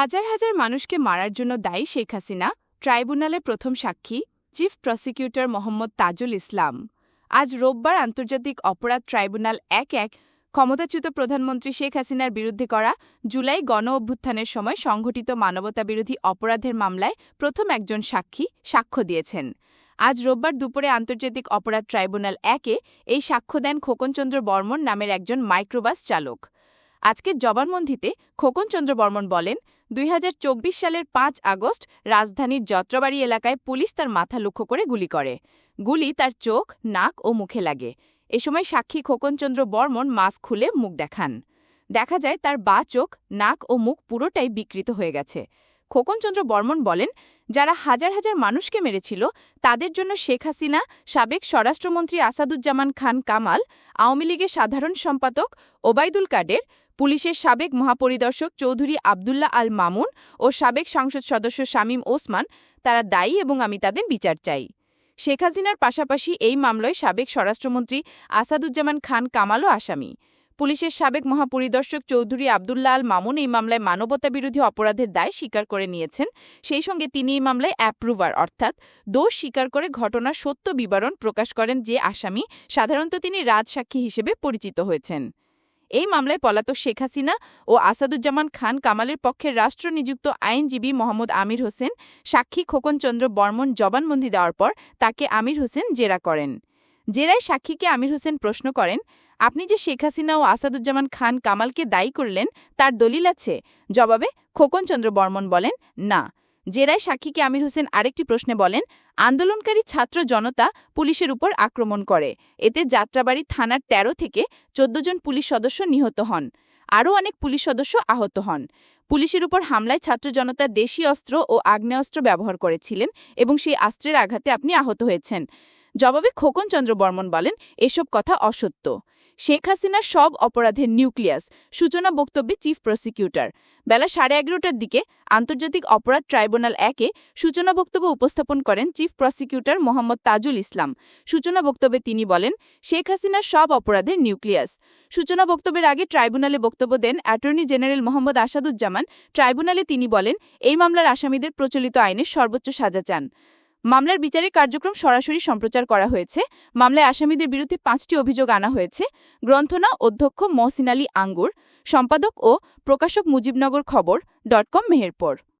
হাজার হাজার মানুষকে মারার জন্য দায়ী শেখ হাসিনা, ট্রাইব্যুনালে প্রথম সাক্ষী, চিফ প্রসিকিউটর মোহাম্মদ তাজুল ইসলাম। আজ রোববার আন্তর্জাতিক অপরাধ ট্রাইব্যুনাল এক এক ক্ষমতাচ্যুত প্রধানমন্ত্রী শেখ হাসিনার বিরুদ্ধে করা জুলাই গণ অভ্যুত্থানের সময় সংঘটিত মানবতাবিরোধী অপরাধের মামলায় প্রথম একজন সাক্ষী সাক্ষ্য দিয়েছেন। আজ রোববার দুপুরে আন্তর্জাতিক অপরাধ ট্রাইব্যুনাল একে এই সাক্ষ্য দেন খোকনচন্দ্র বর্মন নামের একজন মাইক্রোবাস চালক। আজকের জবানবন্দিতে খোকনচন্দ্র বর্মন বলেন দুই হাজার চব্বিশ সালের পাঁচ আগস্ট রাজধানীর যত্রবাড়ি এলাকায় পুলিশ তার মাথা লক্ষ্য করে গুলি করে। গুলি তার চোখ, নাক ও মুখে লাগে। এ সময় সাক্ষী খোকনচন্দ্র বর্মন মাস্ক খুলে মুখ দেখান। দেখা যায় তার বা চোখ, নাক ও মুখ পুরোটাই বিকৃত হয়ে গেছে। খোকনচন্দ্র বর্মন বলেন, যারা হাজার হাজার মানুষকে মেরেছিল, তাদের জন্য শেখ হাসিনা, সাবেক স্বরাষ্ট্রমন্ত্রী আসাদুজ্জামান খান কামাল, আওয়ামী লীগের সাধারণ সম্পাদক ওবায়দুল কাদের পুলিশের সাবেক মহাপরিদর্শক চৌধুরী আবদুল্লাহ আল মামুন ও সাবেক সংসদ সদস্য শামীম ওসমান, তারা দায়ী এবং আমি তাদের বিচার চাই। শেখ হাসিনার পাশাপাশি এই মামলায় সাবেক স্বরাষ্ট্রমন্ত্রী আসাদুজ্জামান খান কামালও আসামি। পুলিশের সাবেক মহাপরিদর্শক চৌধুরী আবদুল্লাহ আল মামুন এই মামলায় মানবতাবিরোধী অপরাধের দায় স্বীকার করে নিয়েছেন। সেই সঙ্গে তিনি এই মামলায় অ্যাপ্রুভার অর্থাৎ দোষ স্বীকার করে ঘটনার সত্য বিবরণ প্রকাশ করেন যে আসামি সাধারণত তিনি রাজসাক্ষী হিসেবে পরিচিত হয়েছেন। এই মামলায় পলাতক শেখ হাসিনা ও আসাদুজ্জামান খান কামালের পক্ষের রাষ্ট্র নিযুক্ত আইনজীবী মোহাম্মদ আমির হোসেন, সাক্ষী খোকনচন্দ্র বর্মন জবানবন্দি দেওয়ার পর তাকে আমির হোসেন জেরা করেন। জেরায় সাক্ষীকে আমির হোসেন প্রশ্ন করেন, আপনি যে শেখ হাসিনা ও আসাদুজ্জামান খান কামালকে দায়ী করলেন, তার দলিল আছে? জবাবে খোকনচন্দ্র বর্মন বলেন, না। জেরায় সাক্ষীকে আমির হোসেন আরেকটি প্রশ্নে বলেন, আন্দোলনকারী ছাত্র জনতা পুলিশের উপর আক্রমণ করে। এতে যাত্রাবাড়ি থানার ১৩ থেকে ১৪ জন পুলিশ সদস্য নিহত হন। আরও অনেক পুলিশ সদস্য আহত হন। পুলিশের উপর হামলায় ছাত্র জনতা দেশি অস্ত্র ও আগ্নেয়াস্ত্র ব্যবহার করেছিলেন এবং সেই অস্ত্রের আঘাতে আপনি আহত হয়েছেন। জবাবে খোকন চন্দ্র বর্মন বলেন, এসব কথা অসত্য। শেখ হাসিনার সব অপরাধের নিউক্লিয়াস, সূচনা বক্তব্যে চিফ প্রসিকিউটর। বেলা সাড়ে এগারোটার দিকে আন্তর্জাতিক অপরাধ ট্রাইব্যুনাল একে সূচনা বক্তব্য উপস্থাপন করেন চিফ প্রসিকিউটর মোহাম্মদ তাজুল ইসলাম। সূচনা বক্তব্যে তিনি বলেন, শেখ হাসিনার সব অপরাধের নিউক্লিয়াস। সূচনা বক্তব্যের আগে ট্রাইব্যুনালে বক্তব্য দেন অ্যাটর্নি জেনারেল মোহাম্মদ আসাদুজ্জামান। ট্রাইব্যুনালে তিনি বলেন, এই মামলার আসামিদের প্রচলিত আইনের সর্বোচ্চ সাজা চান। মামলার বিচারে কার্যক্রম সরাসরি সম্প্রচার করা হয়েছে। মামলায় আসামিদের বিরুদ্ধে পাঁচটি অভিযোগ আনা হয়েছে। গ্রন্থনা অধ্যক্ষ মহসিন আলী আঙ্গুর, সম্পাদক ও প্রকাশক মুজিবনগর খবর, ডট কম, মেহেরপুর।